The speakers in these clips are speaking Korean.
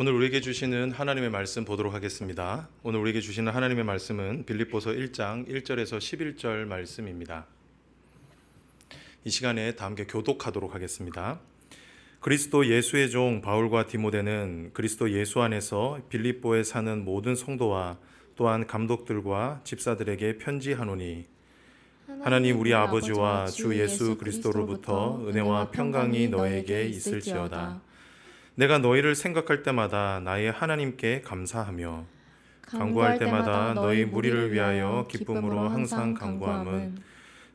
오늘 우리에게 주시는 하나님의 말씀 보도록 하겠습니다. 오늘 우리에게 주시는 하나님의 말씀은 빌립보서 1장 1절에서 11절 말씀입니다. 이 시간에 다 함께 교독하도록 하겠습니다. 그리스도 예수의 종 바울과 디모데는 그리스도 예수 안에서 빌립보에 사는 모든 성도와 또한 감독들과 집사들에게 편지하노니 하나님 우리 아버지와 주 예수 그리스도로부터 은혜와 평강이 너에게 있을지어다. 내가 너희를 생각할 때마다 나의 하나님께 감사하며 간구할 때마다 너희 무리를 위하여 기쁨으로 항상 간구함은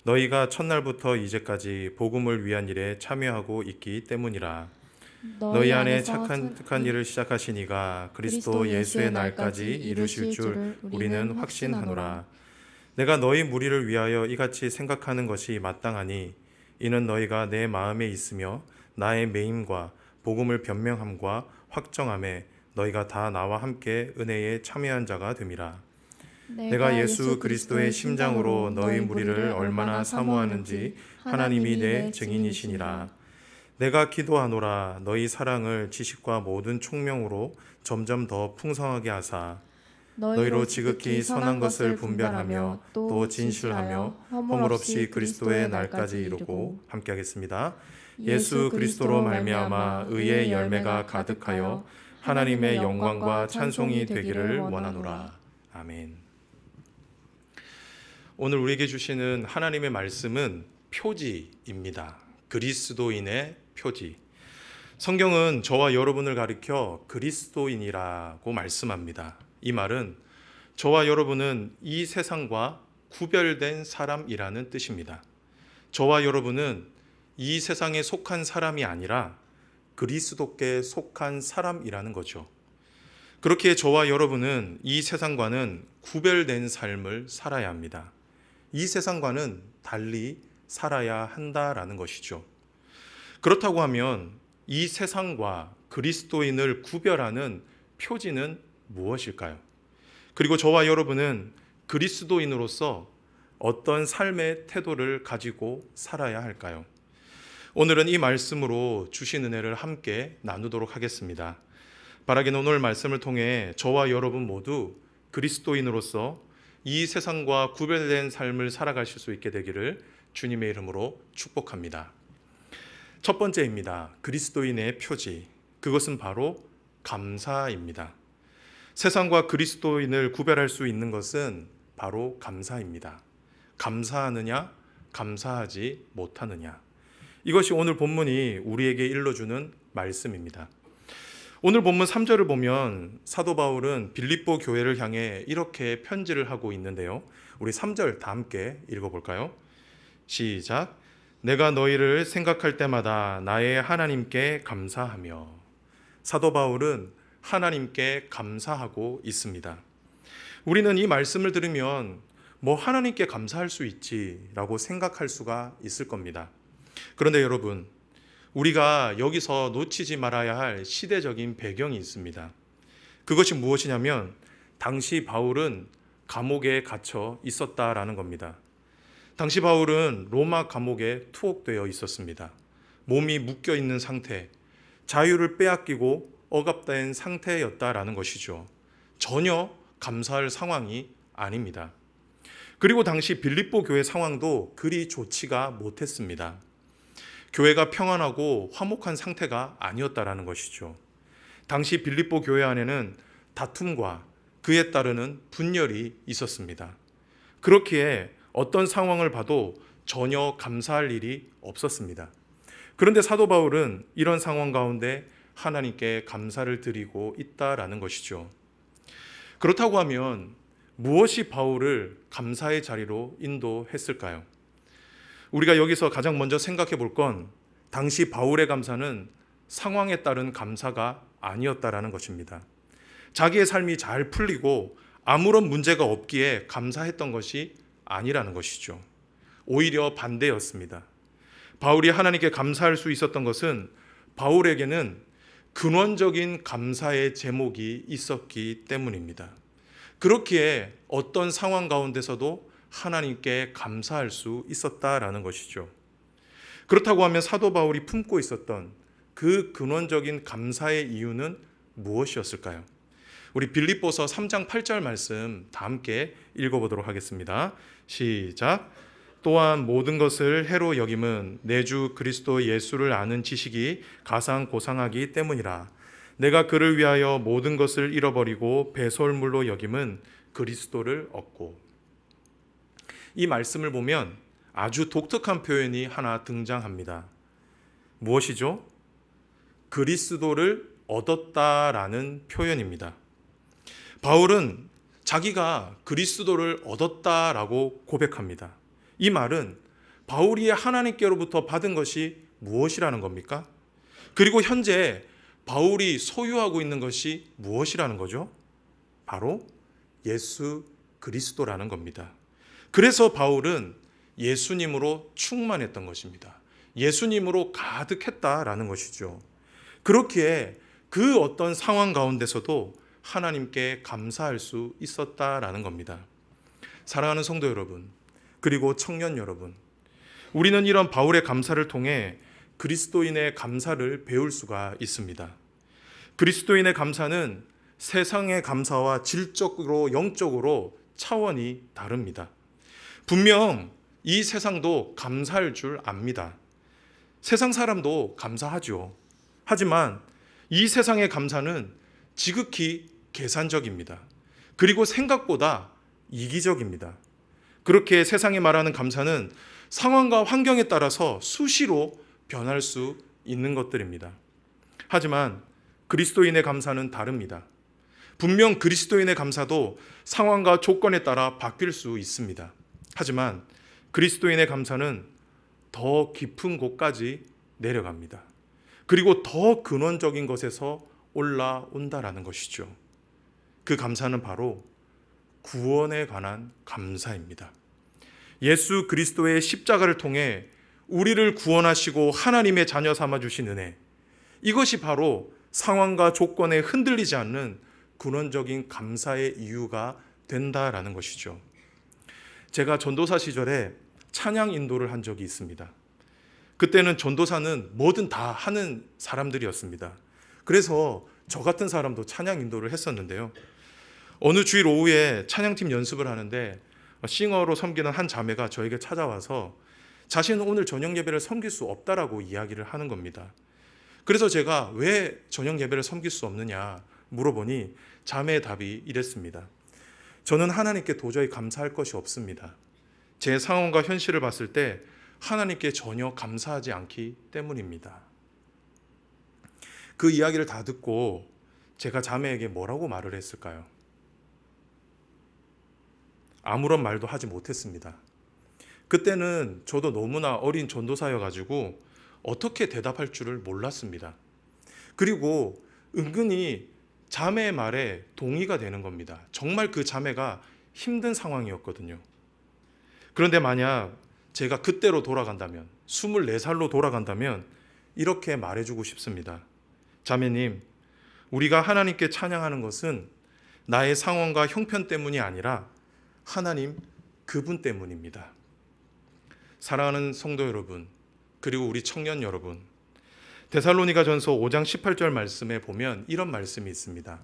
너희가 첫날부터 이제까지 복음을 위한 일에 참여하고 있기 때문이라. 너희 안에 착한 착한 일을 시작하시니가 그리스도 예수의 날까지 이루실 줄 우리는 확신하노라. 내가 너희 무리를 위하여 이같이 생각하는 것이 마땅하니 이는 너희가 내 마음에 있으며 나의 매임과 복음을 변명함과 확정함에 너희가 다 나와 함께 은혜에 참여한 자가 됨이라. 내가 예수 그리스도의 심장으로 너희 무리를 얼마나 사모하는지 하나님이 내 증인이시니라. 내가 기도하노라 너희 사랑을 지식과 모든 총명으로 점점 더 풍성하게 하사 너희로 지극히 선한 것을 분별하며 또 진실하며 허물 없이 그리스도의 날까지 이루고 함께하겠습니다. 예수 그리스도로 말미암아 의의 열매가 가득하여 하나님의 영광과 찬송이 되기를 원하노라. 아멘. 오늘 우리에게 주시는 하나님의 말씀은 표지입니다. 그리스도인의 표지. 성경은 저와 여러분을 가리켜 그리스도인이라고 말씀합니다. 이 말은 저와 여러분은 이 세상과 구별된 사람이라는 뜻입니다. 저와 여러분은 이 세상에 속한 사람이 아니라 그리스도께 속한 사람이라는 거죠. 그렇게 저와 여러분은 이 세상과는 구별된 삶을 살아야 합니다. 이 세상과는 달리 살아야 한다라는 것이죠. 그렇다고 하면 이 세상과 그리스도인을 구별하는 표지는 무엇일까요? 그리고 저와 여러분은 그리스도인으로서 어떤 삶의 태도를 가지고 살아야 할까요? 오늘은 이 말씀으로 주신 은혜를 함께 나누도록 하겠습니다. 바라기는 오늘 말씀을 통해 저와 여러분 모두 그리스도인으로서 이 세상과 구별된 삶을 살아가실 수 있게 되기를 주님의 이름으로 축복합니다. 첫 번째입니다. 그리스도인의 표지. 그것은 바로 감사입니다. 세상과 그리스도인을 구별할 수 있는 것은 바로 감사입니다. 감사하느냐, 감사하지 못하느냐. 이것이 오늘 본문이 우리에게 일러주는 말씀입니다. 오늘 본문 3절을 보면 사도 바울은 빌립보 교회를 향해 이렇게 편지를 하고 있는데요. 우리 3절 다 함께 읽어볼까요? 시작. 내가 너희를 생각할 때마다 나의 하나님께 감사하며 사도 바울은 하나님께 감사하고 있습니다. 우리는 이 말씀을 들으면 뭐 하나님께 감사할 수 있지라고 생각할 수가 있을 겁니다. 그런데 여러분, 우리가 여기서 놓치지 말아야 할 시대적인 배경이 있습니다. 그것이 무엇이냐면 당시 바울은 감옥에 갇혀 있었다라는 겁니다. 당시 바울은 로마 감옥에 투옥되어 있었습니다. 몸이 묶여 있는 상태, 자유를 빼앗기고 억압된 상태였다라는 것이죠. 전혀 감사할 상황이 아닙니다. 그리고 당시 빌립보 교회 상황도 그리 좋지가 못했습니다. 교회가 평안하고 화목한 상태가 아니었다라는 것이죠. 당시 빌립보 교회 안에는 다툼과 그에 따르는 분열이 있었습니다. 그렇기에 어떤 상황을 봐도 전혀 감사할 일이 없었습니다. 그런데 사도 바울은 이런 상황 가운데 하나님께 감사를 드리고 있다라는 것이죠. 그렇다고 하면 무엇이 바울을 감사의 자리로 인도했을까요? 우리가 여기서 가장 먼저 생각해 볼 건 당시 바울의 감사는 상황에 따른 감사가 아니었다라는 것입니다. 자기의 삶이 잘 풀리고 아무런 문제가 없기에 감사했던 것이 아니라는 것이죠. 오히려 반대였습니다. 바울이 하나님께 감사할 수 있었던 것은 바울에게는 근원적인 감사의 제목이 있었기 때문입니다. 그렇기에 어떤 상황 가운데서도 하나님께 감사할 수 있었다라는 것이죠. 그렇다고 하면 사도 바울이 품고 있었던 그 근원적인 감사의 이유는 무엇이었을까요? 우리 빌립보서 3장 8절 말씀 다 함께 읽어보도록 하겠습니다. 시작. 또한 모든 것을 해로 여김은 내 주 그리스도 예수를 아는 지식이 가상 고상하기 때문이라. 내가 그를 위하여 모든 것을 잃어버리고 배설물로 여김은 그리스도를 얻고. 이 말씀을 보면 아주 독특한 표현이 하나 등장합니다. 무엇이죠? 그리스도를 얻었다라는 표현입니다. 바울은 자기가 그리스도를 얻었다라고 고백합니다. 이 말은 바울이 하나님께로부터 받은 것이 무엇이라는 겁니까? 그리고 현재 바울이 소유하고 있는 것이 무엇이라는 거죠? 바로 예수 그리스도라는 겁니다. 그래서 바울은 예수님으로 충만했던 것입니다. 예수님으로 가득했다라는 것이죠. 그렇기에 그 어떤 상황 가운데서도 하나님께 감사할 수 있었다라는 겁니다. 사랑하는 성도 여러분, 그리고 청년 여러분, 우리는 이런 바울의 감사를 통해 그리스도인의 감사를 배울 수가 있습니다. 그리스도인의 감사는 세상의 감사와 질적으로 영적으로 차원이 다릅니다. 분명 이 세상도 감사할 줄 압니다. 세상 사람도 감사하죠. 하지만 이 세상의 감사는 지극히 계산적입니다. 그리고 생각보다 이기적입니다. 그렇게 세상이 말하는 감사는 상황과 환경에 따라서 수시로 변할 수 있는 것들입니다. 하지만 그리스도인의 감사는 다릅니다. 분명 그리스도인의 감사도 상황과 조건에 따라 바뀔 수 있습니다. 하지만 그리스도인의 감사는 더 깊은 곳까지 내려갑니다. 그리고 더 근원적인 것에서 올라온다라는 것이죠. 그 감사는 바로 구원에 관한 감사입니다. 예수 그리스도의 십자가를 통해 우리를 구원하시고 하나님의 자녀 삼아 주신 은혜. 이것이 바로 상황과 조건에 흔들리지 않는 근원적인 감사의 이유가 된다라는 것이죠. 제가 전도사 시절에 찬양 인도를 한 적이 있습니다. 그때는 전도사는 뭐든 다 하는 사람들이었습니다. 그래서 저 같은 사람도 찬양 인도를 했었는데요. 어느 주일 오후에 찬양팀 연습을 하는데 싱어로 섬기는 한 자매가 저에게 찾아와서 자신은 오늘 저녁 예배를 섬길 수 없다라고 이야기를 하는 겁니다. 그래서 제가 왜 저녁 예배를 섬길 수 없느냐 물어보니 자매의 답이 이랬습니다. 저는 하나님께 도저히 감사할 것이 없습니다. 제 상황과 현실을 봤을 때 하나님께 전혀 감사하지 않기 때문입니다. 그 이야기를 다 듣고 제가 자매에게 뭐라고 말을 했을까요? 아무런 말도 하지 못했습니다. 그때는 저도 너무나 어린 전도사여 가지고 어떻게 대답할 줄을 몰랐습니다. 그리고 은근히 자매의 말에 동의가 되는 겁니다. 정말 그 자매가 힘든 상황이었거든요. 그런데 만약 제가 그때로 돌아간다면, 24살로 돌아간다면 이렇게 말해주고 싶습니다. 자매님, 우리가 하나님께 찬양하는 것은 나의 상황과 형편 때문이 아니라 하나님 그분 때문입니다. 사랑하는 성도 여러분, 그리고 우리 청년 여러분, 데살로니가 전서 5장 18절 말씀에 보면 이런 말씀이 있습니다.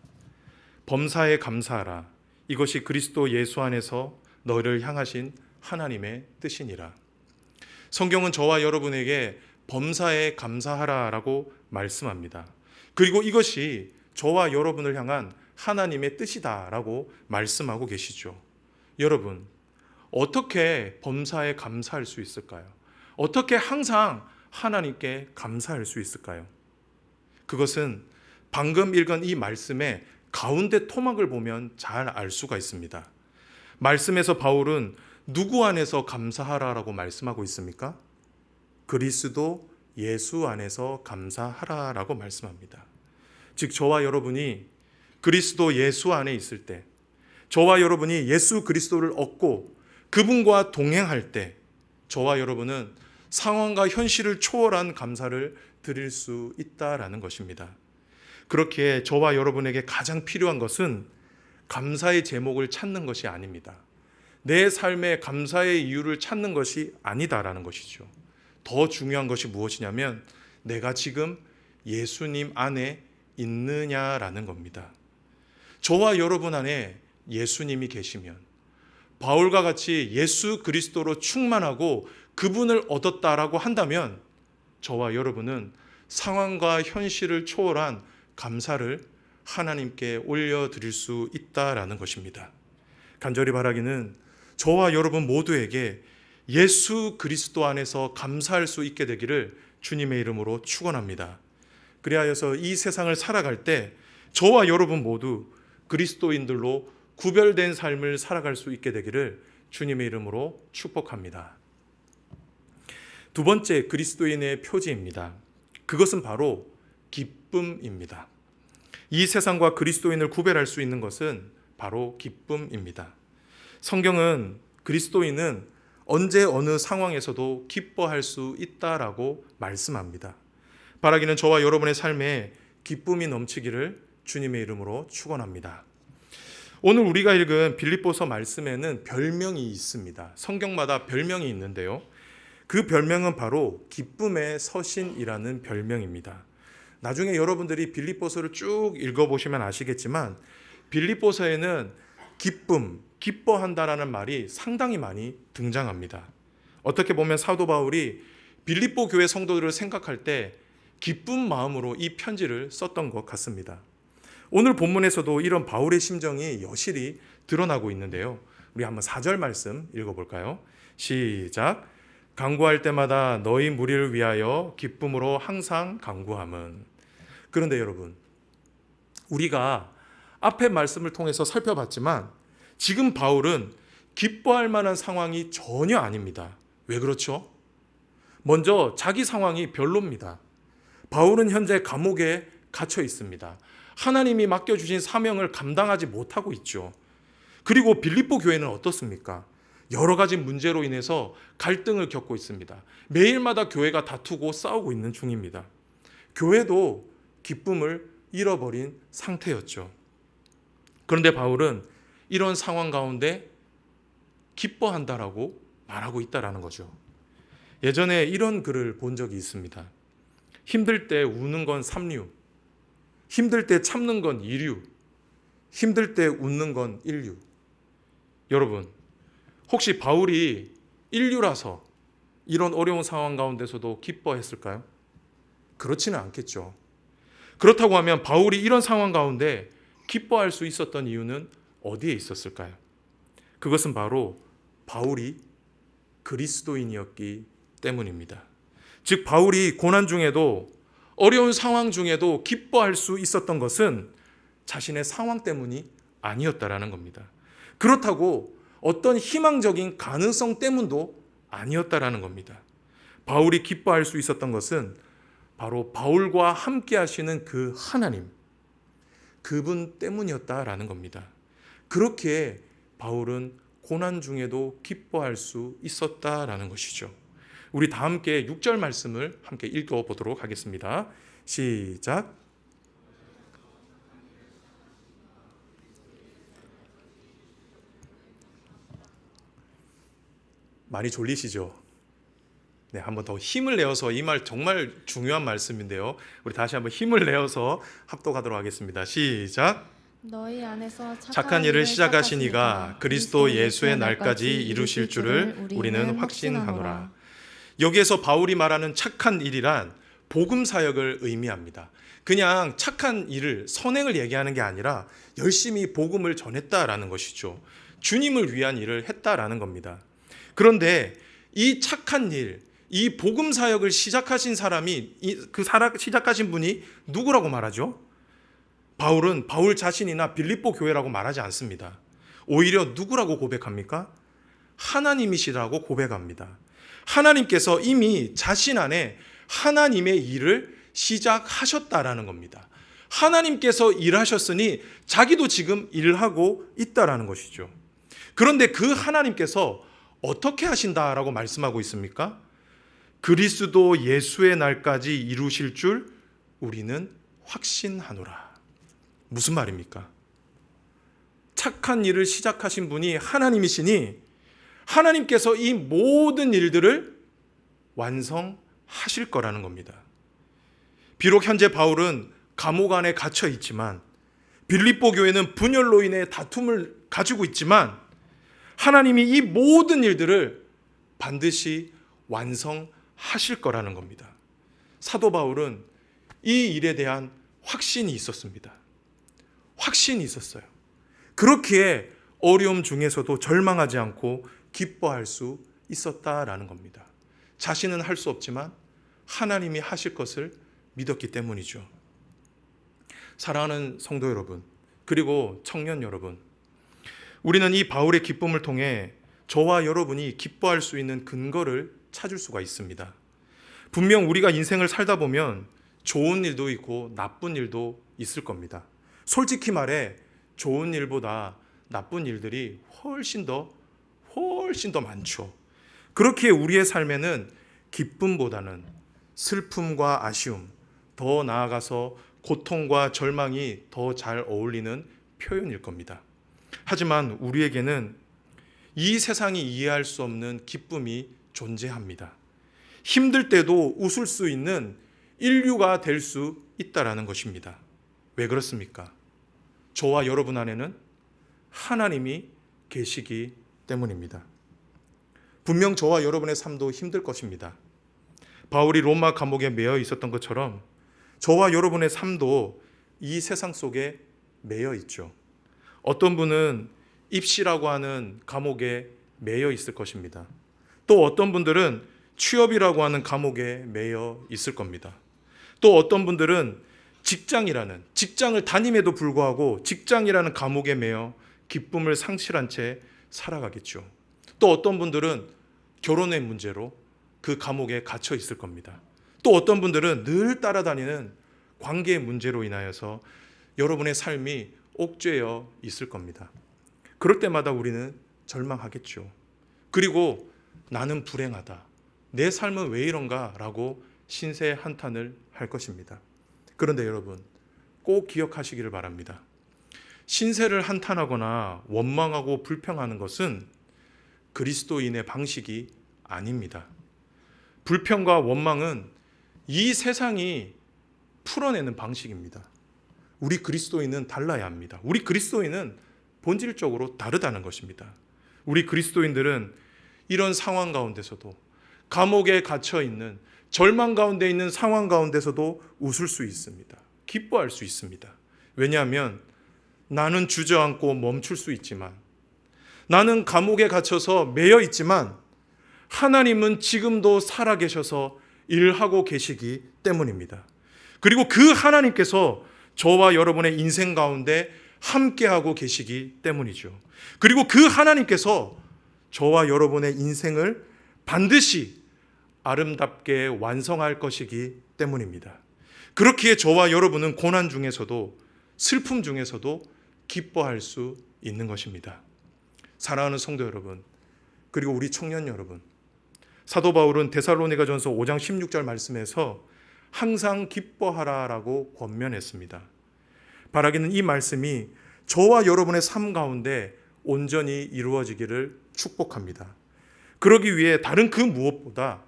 범사에 감사하라. 이것이 그리스도 예수 안에서 너를 향하신 하나님의 뜻이니라. 성경은 저와 여러분에게 범사에 감사하라라고 말씀합니다. 그리고 이것이 저와 여러분을 향한 하나님의 뜻이다라고 말씀하고 계시죠. 여러분, 어떻게 범사에 감사할 수 있을까요? 어떻게 항상 하나님께 감사할 수 있을까요? 그것은 방금 읽은 이 말씀의 가운데 토막을 보면 잘 알 수가 있습니다. 말씀에서 바울은 누구 안에서 감사하라라고 말씀하고 있습니까? 그리스도 예수 안에서 감사하라라고 말씀합니다. 즉 저와 여러분이 그리스도 예수 안에 있을 때 저와 여러분이 예수 그리스도를 얻고 그분과 동행할 때 저와 여러분은 상황과 현실을 초월한 감사를 드릴 수 있다라는 것입니다. 그렇게 저와 여러분에게 가장 필요한 것은 감사의 제목을 찾는 것이 아닙니다. 내 삶의 감사의 이유를 찾는 것이 아니다라는 것이죠. 더 중요한 것이 무엇이냐면 내가 지금 예수님 안에 있느냐라는 겁니다. 저와 여러분 안에 예수님이 계시면 바울과 같이 예수 그리스도로 충만하고 그분을 얻었다라고 한다면 저와 여러분은 상황과 현실을 초월한 감사를 하나님께 올려드릴 수 있다라는 것입니다. 간절히 바라기는 저와 여러분 모두에게 예수 그리스도 안에서 감사할 수 있게 되기를 주님의 이름으로 축원합니다. 그리하여서 이 세상을 살아갈 때 저와 여러분 모두 그리스도인들로 구별된 삶을 살아갈 수 있게 되기를 주님의 이름으로 축복합니다. 두 번째 그리스도인의 표지입니다. 그것은 바로 기쁨입니다. 이 세상과 그리스도인을 구별할 수 있는 것은 바로 기쁨입니다. 성경은 그리스도인은 언제 어느 상황에서도 기뻐할 수 있다라고 말씀합니다. 바라기는 저와 여러분의 삶에 기쁨이 넘치기를 주님의 이름으로 축원합니다. 오늘 우리가 읽은 빌립보서 말씀에는 별명이 있습니다. 성경마다 별명이 있는데요. 그 별명은 바로 기쁨의 서신이라는 별명입니다. 나중에 여러분들이 빌립보서를 쭉 읽어보시면 아시겠지만 빌립보서에는 기쁨, 기뻐한다라는 말이 상당히 많이 등장합니다. 어떻게 보면 사도 바울이 빌립보 교회 성도들을 생각할 때 기쁜 마음으로 이 편지를 썼던 것 같습니다. 오늘 본문에서도 이런 바울의 심정이 여실히 드러나고 있는데요. 우리 한번 4절 말씀 읽어볼까요? 시작. 강구할 때마다 너희 무리를 위하여 기쁨으로 항상 강구함은. 그런데 여러분, 우리가 앞의 말씀을 통해서 살펴봤지만 지금 바울은 기뻐할 만한 상황이 전혀 아닙니다. 왜 그렇죠? 먼저 자기 상황이 별로입니다. 바울은 현재 감옥에 갇혀 있습니다. 하나님이 맡겨주신 사명을 감당하지 못하고 있죠. 그리고 빌립보 교회는 어떻습니까? 여러 가지 문제로 인해서 갈등을 겪고 있습니다. 매일마다 교회가 다투고 싸우고 있는 중입니다. 교회도 기쁨을 잃어버린 상태였죠. 그런데 바울은 이런 상황 가운데 기뻐한다라고 말하고 있다라는 거죠. 예전에 이런 글을 본 적이 있습니다. 힘들 때 우는 건 삼류, 힘들 때 참는 건 이류, 힘들 때 웃는 건 일류. 여러분, 혹시 바울이 인류라서 이런 어려운 상황 가운데서도 기뻐했을까요? 그렇지는 않겠죠. 그렇다고 하면 바울이 이런 상황 가운데 기뻐할 수 있었던 이유는 어디에 있었을까요? 그것은 바로 바울이 그리스도인이었기 때문입니다. 즉, 바울이 고난 중에도 어려운 상황 중에도 기뻐할 수 있었던 것은 자신의 상황 때문이 아니었다라는 겁니다. 그렇다고 어떤 희망적인 가능성 때문도 아니었다라는 겁니다. 바울이 기뻐할 수 있었던 것은 바로 바울과 함께 하시는 그 하나님, 그분 때문이었다라는 겁니다. 그렇게 바울은 고난 중에도 기뻐할 수 있었다라는 것이죠. 우리 다 함께 6절 말씀을 함께 읽어 보도록 하겠습니다. 시작. 많이 졸리시죠? 네, 한번 더 힘을 내어서 이 말 정말 중요한 말씀인데요. 우리 다시 한번 힘을 내어서 합독하도록 하겠습니다. 시작. 너희 안에서 착한 일을 시작하신 이가 그리스도 예수의 날까지 이루실 줄을 우리는 확신하노라. 여기에서 바울이 말하는 착한 일이란 복음 사역을 의미합니다. 그냥 착한 일을 선행을 얘기하는 게 아니라 열심히 복음을 전했다라는 것이죠. 주님을 위한 일을 했다라는 겁니다. 그런데 이 착한 일, 이 복음 사역을 시작하신 사람이 그 시작하신 분이 누구라고 말하죠? 바울은 바울 자신이나 빌립보 교회라고 말하지 않습니다. 오히려 누구라고 고백합니까? 하나님이시라고 고백합니다. 하나님께서 이미 자신 안에 하나님의 일을 시작하셨다라는 겁니다. 하나님께서 일하셨으니 자기도 지금 일하고 있다라는 것이죠. 그런데 그 하나님께서 어떻게 하신다라고 말씀하고 있습니까? 그리스도 예수의 날까지 이루실 줄 우리는 확신하노라. 무슨 말입니까? 착한 일을 시작하신 분이 하나님이시니 하나님께서 이 모든 일들을 완성하실 거라는 겁니다. 비록 현재 바울은 감옥 안에 갇혀 있지만 빌립보 교회는 분열로 인해 다툼을 가지고 있지만 하나님이 이 모든 일들을 반드시 완성하실 거라는 겁니다. 사도 바울은 이 일에 대한 확신이 있었습니다. 확신이 있었어요. 그렇기에 어려움 중에서도 절망하지 않고 기뻐할 수 있었다라는 겁니다. 자신은 할 수 없지만 하나님이 하실 것을 믿었기 때문이죠. 사랑하는 성도 여러분, 그리고 청년 여러분, 우리는 이 바울의 기쁨을 통해 저와 여러분이 기뻐할 수 있는 근거를 찾을 수가 있습니다. 분명 우리가 인생을 살다 보면 좋은 일도 있고 나쁜 일도 있을 겁니다. 솔직히 말해 좋은 일보다 나쁜 일들이 훨씬 더 훨씬 더 많죠. 그렇기에 우리의 삶에는 기쁨보다는 슬픔과 아쉬움, 더 나아가서 고통과 절망이 더 잘 어울리는 표현일 겁니다. 하지만 우리에게는 이 세상이 이해할 수 없는 기쁨이 존재합니다. 힘들 때도 웃을 수 있는 인류가 될 수 있다라는 것입니다. 왜 그렇습니까? 저와 여러분 안에는 하나님이 계시기 때문입니다. 분명 저와 여러분의 삶도 힘들 것입니다. 바울이 로마 감옥에 매여 있었던 것처럼 저와 여러분의 삶도 이 세상 속에 매여 있죠. 어떤 분은 입시라고 하는 감옥에 매여 있을 것입니다. 또 어떤 분들은 취업이라고 하는 감옥에 매여 있을 겁니다. 또 어떤 분들은 직장이라는 직장을 다님에도 불구하고 직장이라는 감옥에 매여 기쁨을 상실한 채 살아가겠죠. 또 어떤 분들은 결혼의 문제로 그 감옥에 갇혀 있을 겁니다. 또 어떤 분들은 늘 따라다니는 관계의 문제로 인하여서 여러분의 삶이 옥죄어 있을 겁니다. 그럴 때마다 우리는 절망하겠죠. 그리고 나는 불행하다. 내 삶은 왜 이런가? 라고 신세 한탄을 할 것입니다. 그런데 여러분, 꼭 기억하시기를 바랍니다. 신세를 한탄하거나 원망하고 불평하는 것은 그리스도인의 방식이 아닙니다. 불평과 원망은 이 세상이 풀어내는 방식입니다. 우리 그리스도인은 달라야 합니다. 우리 그리스도인은 본질적으로 다르다는 것입니다. 우리 그리스도인들은 이런 상황 가운데서도 감옥에 갇혀 있는 절망 가운데 있는 상황 가운데서도 웃을 수 있습니다. 기뻐할 수 있습니다. 왜냐하면 나는 주저앉고 멈출 수 있지만 나는 감옥에 갇혀서 매여 있지만 하나님은 지금도 살아 계셔서 일하고 계시기 때문입니다. 그리고 그 하나님께서 저와 여러분의 인생 가운데 함께하고 계시기 때문이죠. 그리고 그 하나님께서 저와 여러분의 인생을 반드시 아름답게 완성할 것이기 때문입니다. 그렇기에 저와 여러분은 고난 중에서도 슬픔 중에서도 기뻐할 수 있는 것입니다. 사랑하는 성도 여러분, 그리고 우리 청년 여러분. 사도 바울은 데살로니가 전서 5장 16절 말씀에서 항상 기뻐하라라고 권면했습니다. 바라기는 이 말씀이 저와 여러분의 삶 가운데 온전히 이루어지기를 축복합니다. 그러기 위해 다른 그 무엇보다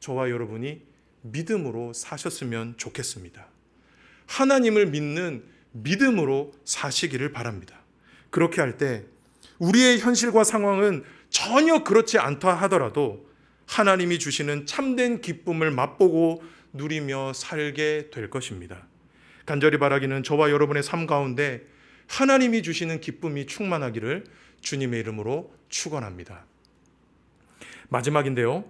저와 여러분이 믿음으로 사셨으면 좋겠습니다. 하나님을 믿는 믿음으로 사시기를 바랍니다. 그렇게 할 때 우리의 현실과 상황은 전혀 그렇지 않다 하더라도 하나님이 주시는 참된 기쁨을 맛보고 누리며 살게 될 것입니다. 간절히 바라기는 저와 여러분의 삶 가운데 하나님이 주시는 기쁨이 충만하기를 주님의 이름으로 축원합니다. 마지막인데요.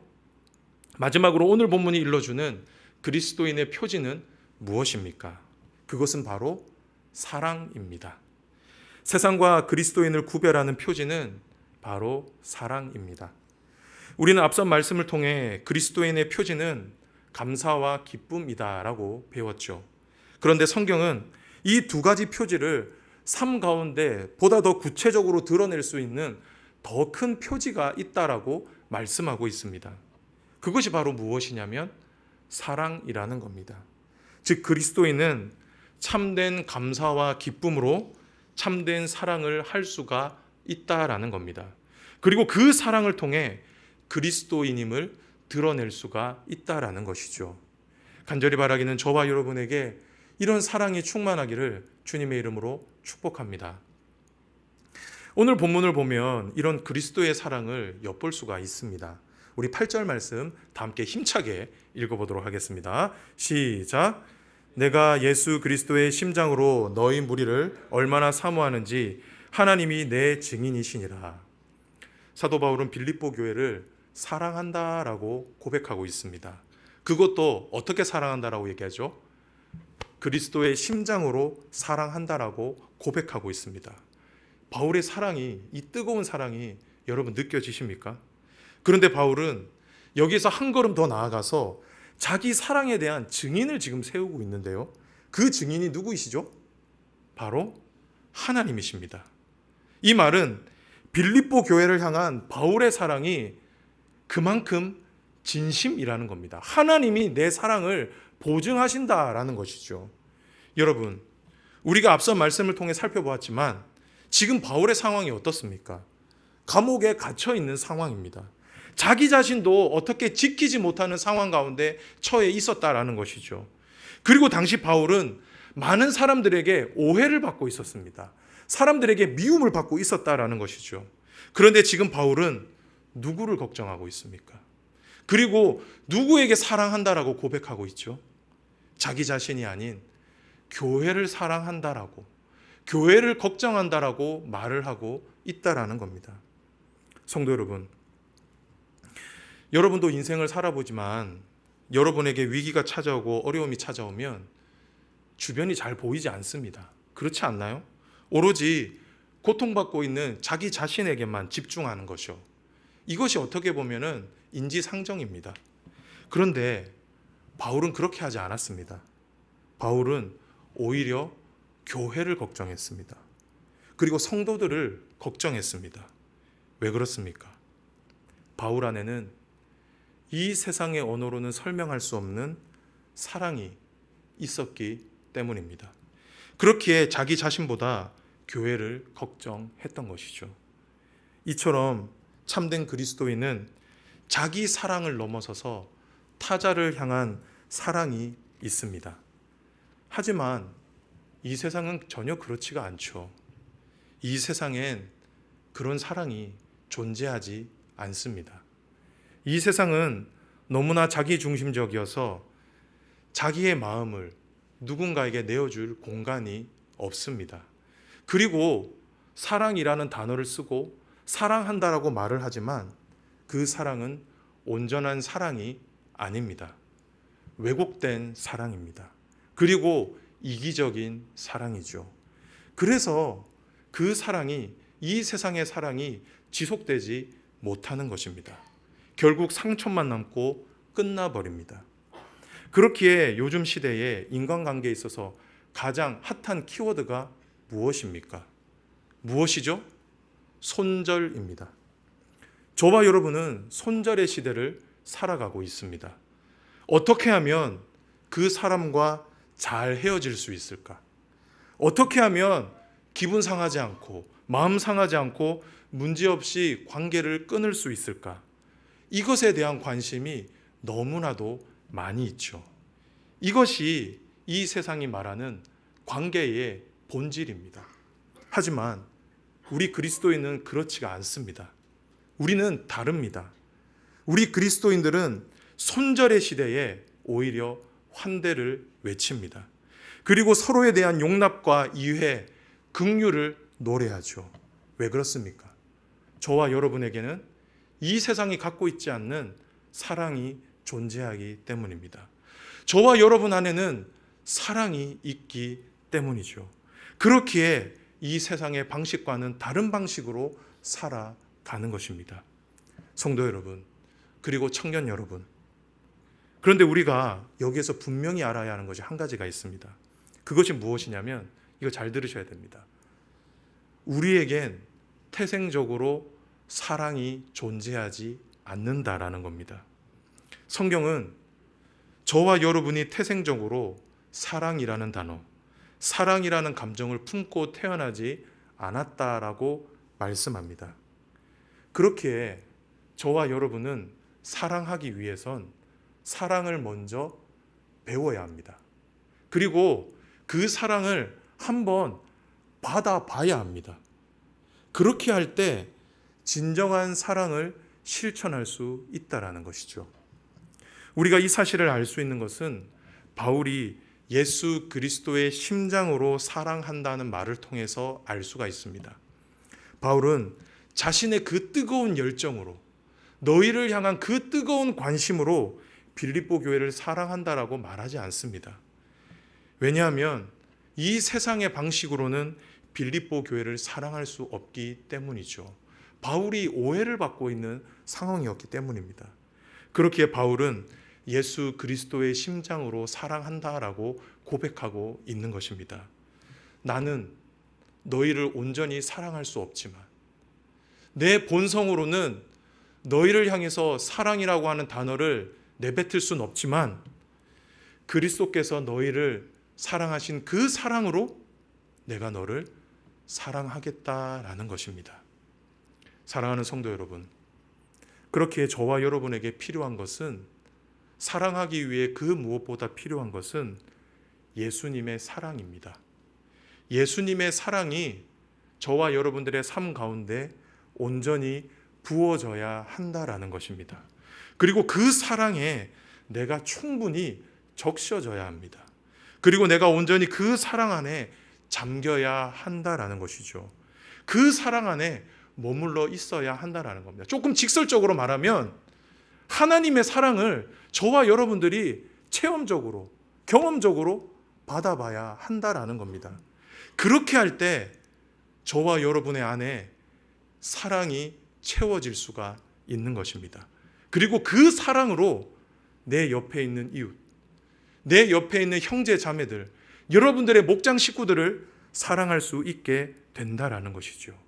마지막으로 오늘 본문이 일러주는 그리스도인의 표지는 무엇입니까? 그것은 바로 사랑입니다. 세상과 그리스도인을 구별하는 표지는 바로 사랑입니다. 우리는 앞선 말씀을 통해 그리스도인의 표지는 감사와 기쁨이다라고 배웠죠. 그런데 성경은 이 두 가지 표지를 삶 가운데 보다 더 구체적으로 드러낼 수 있는 더 큰 표지가 있다라고 말씀하고 있습니다. 그것이 바로 무엇이냐면 사랑이라는 겁니다. 즉 그리스도인은 참된 감사와 기쁨으로 참된 사랑을 할 수가 있다라는 겁니다. 그리고 그 사랑을 통해 그리스도인임을 드러낼 수가 있다라는 것이죠. 간절히 바라기는 저와 여러분에게 이런 사랑이 충만하기를 주님의 이름으로 축복합니다. 오늘 본문을 보면 이런 그리스도의 사랑을 엿볼 수가 있습니다. 우리 8절 말씀 다 함께 힘차게 읽어보도록 하겠습니다. 시작. 내가 예수 그리스도의 심장으로 너희 무리를 얼마나 사모하는지 하나님이 내 증인이시니라. 사도 바울은 빌립보 교회를 사랑한다라고 고백하고 있습니다. 그것도 어떻게 사랑한다라고 얘기하죠? 그리스도의 심장으로 사랑한다라고 고백하고 있습니다. 바울의 사랑이 이 뜨거운 사랑이 여러분 느껴지십니까? 그런데 바울은 여기서 한 걸음 더 나아가서 자기 사랑에 대한 증인을 지금 세우고 있는데요. 그 증인이 누구이시죠? 바로 하나님이십니다. 이 말은 빌립보 교회를 향한 바울의 사랑이 그만큼 진심이라는 겁니다. 하나님이 내 사랑을 보증하신다라는 것이죠. 여러분, 우리가 앞서 말씀을 통해 살펴보았지만 지금 바울의 상황이 어떻습니까? 감옥에 갇혀 있는 상황입니다. 자기 자신도 어떻게 지키지 못하는 상황 가운데 처해 있었다라는 것이죠. 그리고 당시 바울은 많은 사람들에게 오해를 받고 있었습니다. 사람들에게 미움을 받고 있었다라는 것이죠. 그런데 지금 바울은 누구를 걱정하고 있습니까? 그리고 누구에게 사랑한다라고 고백하고 있죠? 자기 자신이 아닌 교회를 사랑한다라고 교회를 걱정한다라고 말을 하고 있다라는 겁니다. 성도 여러분, 여러분도 인생을 살아보지만 여러분에게 위기가 찾아오고 어려움이 찾아오면 주변이 잘 보이지 않습니다. 그렇지 않나요? 오로지 고통받고 있는 자기 자신에게만 집중하는 것이요. 이것이 어떻게 보면은 인지상정입니다. 그런데 바울은 그렇게 하지 않았습니다. 바울은 오히려 교회를 걱정했습니다. 그리고 성도들을 걱정했습니다. 왜 그렇습니까? 바울 안에는 이 세상의 언어로는 설명할 수 없는 사랑이 있었기 때문입니다. 그렇기에 자기 자신보다 교회를 걱정했던 것이죠. 이처럼 참된 그리스도인은 자기 사랑을 넘어서서 타자를 향한 사랑이 있습니다. 하지만 이 세상은 전혀 그렇지가 않죠. 이 세상엔 그런 사랑이 존재하지 않습니다. 이 세상은 너무나 자기 중심적이어서 자기의 마음을 누군가에게 내어줄 공간이 없습니다. 그리고 사랑이라는 단어를 쓰고 사랑한다라고 말을 하지만 그 사랑은 온전한 사랑이 아닙니다. 왜곡된 사랑입니다. 그리고 이기적인 사랑이죠. 그래서 그 사랑이 이 세상의 사랑이 지속되지 못하는 것입니다. 결국 상처만 남고 끝나버립니다. 그렇기에 요즘 시대에 인간관계에 있어서 가장 핫한 키워드가 무엇입니까? 무엇이죠? 손절입니다. 저와 여러분은 손절의 시대를 살아가고 있습니다. 어떻게 하면 그 사람과 잘 헤어질 수 있을까? 어떻게 하면 기분 상하지 않고 마음 상하지 않고 문제없이 관계를 끊을 수 있을까? 이것에 대한 관심이 너무나도 많이 있죠. 이것이 이 세상이 말하는 관계의 본질입니다. 하지만 우리 그리스도인은 그렇지가 않습니다. 우리는 다릅니다. 우리 그리스도인들은 손절의 시대에 오히려 환대를 외칩니다. 그리고 서로에 대한 용납과 이해, 긍휼을 노래하죠. 왜 그렇습니까? 저와 여러분에게는 이 세상이 갖고 있지 않는 사랑이 존재하기 때문입니다. 저와 여러분 안에는 사랑이 있기 때문이죠. 그렇기에 이 세상의 방식과는 다른 방식으로 살아가는 것입니다. 성도 여러분, 그리고 청년 여러분. 그런데 우리가 여기에서 분명히 알아야 하는 것이 한 가지가 있습니다. 그것이 무엇이냐면 이거 잘 들으셔야 됩니다. 우리에겐 태생적으로 사랑이 존재하지 않는다라는 겁니다. 성경은 저와 여러분이 태생적으로 사랑이라는 단어, 사랑이라는 감정을 품고 태어나지 않았다라고 말씀합니다. 그렇기에 저와 여러분은 사랑하기 위해선 사랑을 먼저 배워야 합니다. 그리고 그 사랑을 한번 받아봐야 합니다. 그렇게 할 때 진정한 사랑을 실천할 수 있다라는 것이죠. 우리가 이 사실을 알 수 있는 것은 바울이 예수 그리스도의 심장으로 사랑한다는 말을 통해서 알 수가 있습니다. 바울은 자신의 그 뜨거운 열정으로 너희를 향한 그 뜨거운 관심으로 빌립보 교회를 사랑한다라고 말하지 않습니다. 왜냐하면 이 세상의 방식으로는 빌립보 교회를 사랑할 수 없기 때문이죠. 바울이 오해를 받고 있는 상황이었기 때문입니다. 그렇기에 바울은 예수 그리스도의 심장으로 사랑한다라고 고백하고 있는 것입니다. 나는 너희를 온전히 사랑할 수 없지만 내 본성으로는 너희를 향해서 사랑이라고 하는 단어를 내뱉을 수는 없지만 그리스도께서 너희를 사랑하신 그 사랑으로 내가 너를 사랑하겠다라는 것입니다. 사랑하는 성도 여러분, 그렇게 저와 여러분에게 필요한 것은 사랑하기 위해 그 무엇보다 필요한 것은 예수님의 사랑입니다. 예수님의 사랑이 저와 여러분들의 삶 가운데 온전히 부어져야 한다라는 것입니다. 그리고 그 사랑에 내가 충분히 적셔져야 합니다. 그리고 내가 온전히 그 사랑 안에 잠겨야 한다라는 것이죠. 그 사랑 안에 머물러 있어야 한다라는 겁니다. 조금 직설적으로 말하면 하나님의 사랑을 저와 여러분들이 체험적으로, 경험적으로 받아봐야 한다라는 겁니다. 그렇게 할 때 저와 여러분의 안에 사랑이 채워질 수가 있는 것입니다. 그리고 그 사랑으로 내 옆에 있는 이웃, 내 옆에 있는 형제 자매들, 여러분들의 목장 식구들을 사랑할 수 있게 된다라는 것이죠.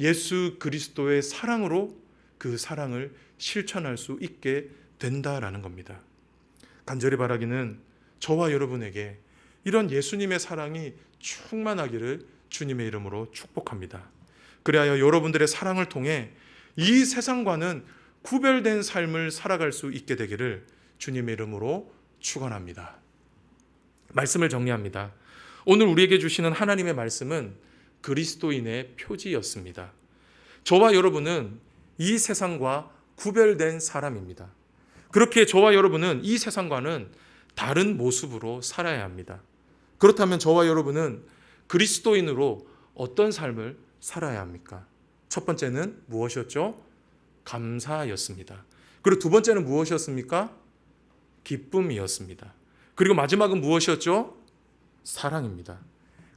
예수 그리스도의 사랑으로 그 사랑을 실천할 수 있게 된다라는 겁니다. 간절히 바라기는 저와 여러분에게 이런 예수님의 사랑이 충만하기를 주님의 이름으로 축복합니다. 그리하여 여러분들의 사랑을 통해 이 세상과는 구별된 삶을 살아갈 수 있게 되기를 주님의 이름으로 축원합니다. 말씀을 정리합니다. 오늘 우리에게 주시는 하나님의 말씀은 그리스도인의 표지였습니다. 저와 여러분은 이 세상과 구별된 사람입니다. 그렇게 저와 여러분은 이 세상과는 다른 모습으로 살아야 합니다. 그렇다면 저와 여러분은 그리스도인으로 어떤 삶을 살아야 합니까? 첫 번째는 무엇이었죠? 감사였습니다. 그리고 두 번째는 무엇이었습니까? 기쁨이었습니다. 그리고 마지막은 무엇이었죠? 사랑입니다.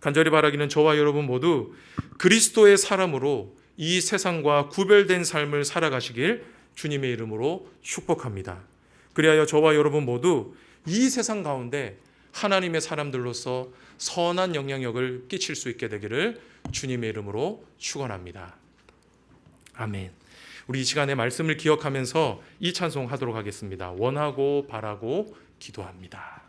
간절히 바라기는 저와 여러분 모두 그리스도의 사람으로 이 세상과 구별된 삶을 살아가시길 주님의 이름으로 축복합니다. 그리하여 저와 여러분 모두 이 세상 가운데 하나님의 사람들로서 선한 영향력을 끼칠 수 있게 되기를 주님의 이름으로 축원합니다. 아멘. 우리 이 시간에 말씀을 기억하면서 이 찬송 하도록 하겠습니다. 원하고 바라고 기도합니다.